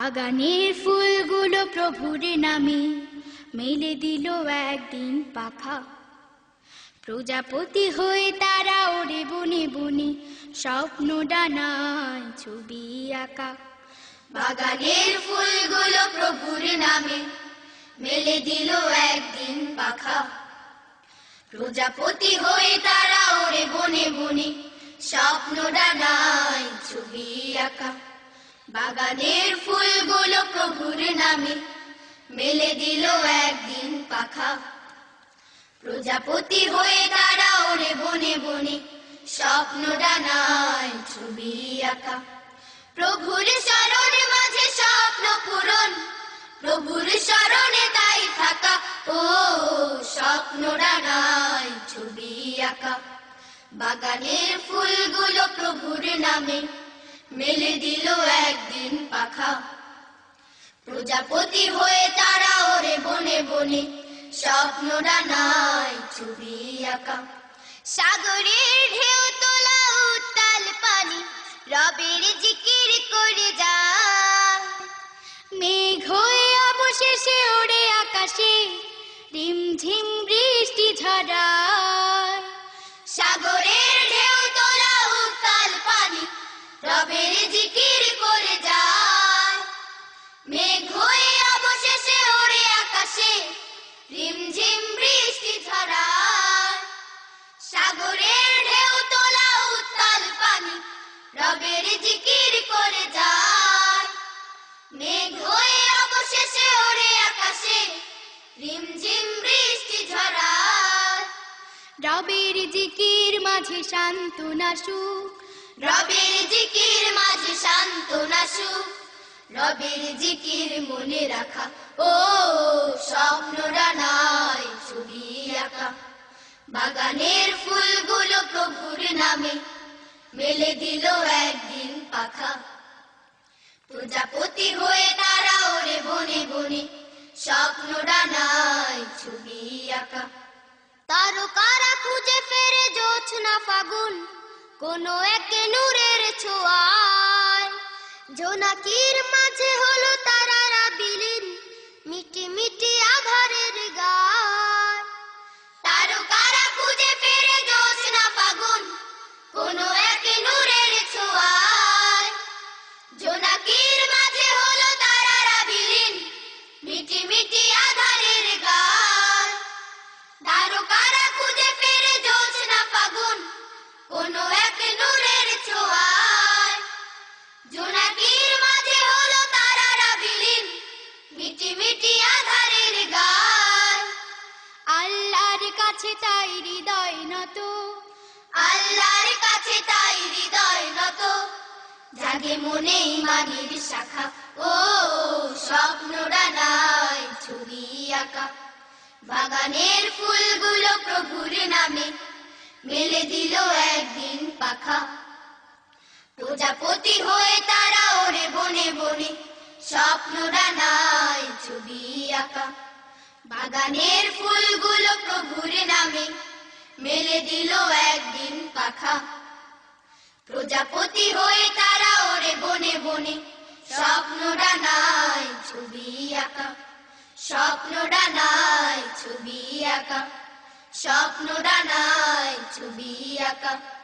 বাগানের ফুলগুলো প্রভুর নামে মেলে দিল একদিন পাখা। প্রজাপতি হয়ে তারা ওরে বনে বনে স্বপ্ন ডানায় ছবি আঁকা। বাগানের ফুলগুলো প্রভুর নামে মেলে দিল একদিন পাখা। প্রজাপতি হয়ে তারা ওরে বনে বনে স্বপ্ন ডানায় ছবি আঁকা। বাগানের ফুলগুলো প্রভুর নামে। মেলে দিল একদিন পাখা। প্রজাপতি হয়ে তারা ওরে বনে বনে। স্বপ্ন ডানায় ছবি আঁকা। প্রভুর স্মরণে মাঝে স্বপ্ন পূরণ। প্রভুর স্মরণে তাই থাকা। ও স্বপ্ন ডানায় ছবি আঁকা। বাগানের ফুলগুলো প্রভুর নামে। মেলে দিল একদিন পাখা। প্রজাপতি হয়ে তারা ওরে বনে বনে স্বপ্ন ডানায় ছবি আঁকা। সাগরের ঢেউ তোলা উত্তাল পানি, রবের জিকির করে যা মেঘ হয়ে অবশেষে ওড়ে আকাশে, রিমঝিম বৃষ্টি ঝরায় সাগরের ঢেউ তোলা উত্তাল পানি, রবের জিকির রিমঝিম বৃষ্টি ঝরায় রবের জিকির মাঝে সান্ত্বনা সুখ। রবের জিকির মাঝে সান্ত্বনা সুখ। রবের জিকির মনে রাখা ও স্বপ্ন ডানায় ছবি আঁকা। বাগানের ফুলগুলো প্রভুর নামে মেলে দিল একদিন পাখা। প্রজাপতি হয়ে তারা ওরে বনে বনে স্বপ্ন ডানায় ছবি আঁকা। তারকারা খুঁজে ফেরে জোছনা ফাগুন, কোনো এক নূরের ছোঁয়ায়। জোনাকির মাঝে হলো তারারা কাছে তাই হৃদয় নত। আল্লাহর কাছে তাই হৃদয় নত। জাগে মনে ইমানের শাখা। ও স্বপ্ন ডানায় ছবি আঁকা। বাগানের ফুলগুলো প্রভুর নামে। মেলে দিল একদিন পাখা। প্রজাপতি হয়ে তারা ওরে বনে বনে স্বপ্ন ডানায় ছবি আঁকা। বাগানের প্রভুর নামে মেলে দিল একদিন পাখা। প্রজাপতি হয়ে তারা ওরে বনে বনে স্বপ্ন ডানায় ছবি আঁকা। স্বপ্ন ডানায় ছবি আঁকা। স্বপ্ন ডানায় ছবি আঁকা।